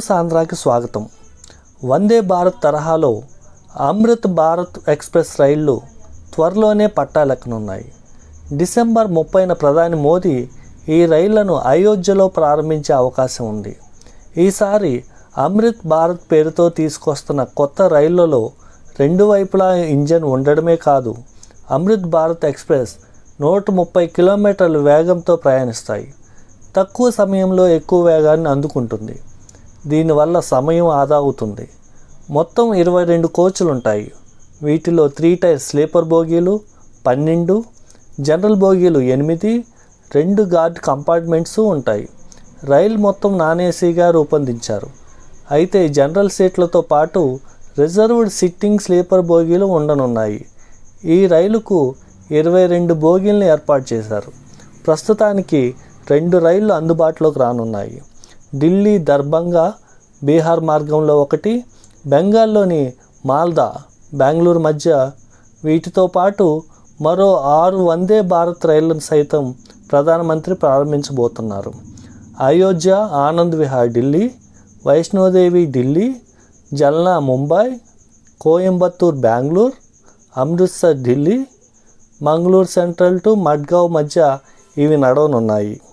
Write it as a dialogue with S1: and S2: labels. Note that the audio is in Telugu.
S1: సాంద్రాకి స్వాగతం. వందే భారత్ తరహాలో అమృత్ భారత్ ఎక్స్ప్రెస్ రైళ్ళు త్వరలోనే పట్టాలెక్కనున్నాయి డిసెంబర్ ముప్పైన ప్రధాని మోదీ ఈ రైళ్ళను అయోధ్యలో ప్రారంభించే అవకాశం ఉంది. ఈసారి అమృత్ భారత్ పేరుతో తీసుకొస్తున్న కొత్త రైళ్ళలో రెండు వైపులా ఇంజన్ ఉండడమే కాదు అమృత్ భారత్ ఎక్స్ప్రెస్ నూట ముప్పై కిలోమీటర్ల వేగంతో ప్రయాణిస్తాయి. తక్కువ సమయంలో ఎక్కువ వేగాన్ని అందుకుంటుంది. దీనివల్ల సమయం ఆదా అవుతుంది మొత్తం ఇరవై రెండు కోచ్లు ఉంటాయి వీటిలో త్రీ టైర్ స్లీపర్ బోగీలు పన్నెండు జనరల్ బోగీలు ఎనిమిది రెండు గార్డ్ కంపార్ట్మెంట్స్ ఉంటాయి. రైలు మొత్తం నాన్ ఏసీగా రూపొందించారు. అయితే జనరల్ సీట్లతో పాటు రిజర్వ్డ్ సిట్టింగ్ స్లీపర్ బోగీలు ఉండనున్నాయి. ఈ రైలుకు ఇరవై రెండు బోగీలను ఏర్పాటు చేశారు. ప్రస్తుతానికి రెండు రైళ్ళు అందుబాటులోకి రానున్నాయి. ఢిల్లీ దర్భంగా బీహార్ మార్గంలో ఒకటి బెంగాల్లోని మాల్దా బెంగళూరు మధ్య. వీటితో పాటు మరో ఆరు వందే భారత్ రైళ్ళను సైతం ప్రధానమంత్రి ప్రారంభించబోతున్నారు. అయోధ్య ఆనంద్ విహార్ ఢిల్లీ వైష్ణోదేవి ఢిల్లీ జల్నా ముంబై కోయంబత్తూర్ బెంగళూరు అమృత్సర్ ఢిల్లీ మంగళూరు సెంట్రల్ టు మడ్గావ్ మధ్య ఇవి నడవనున్నాయి.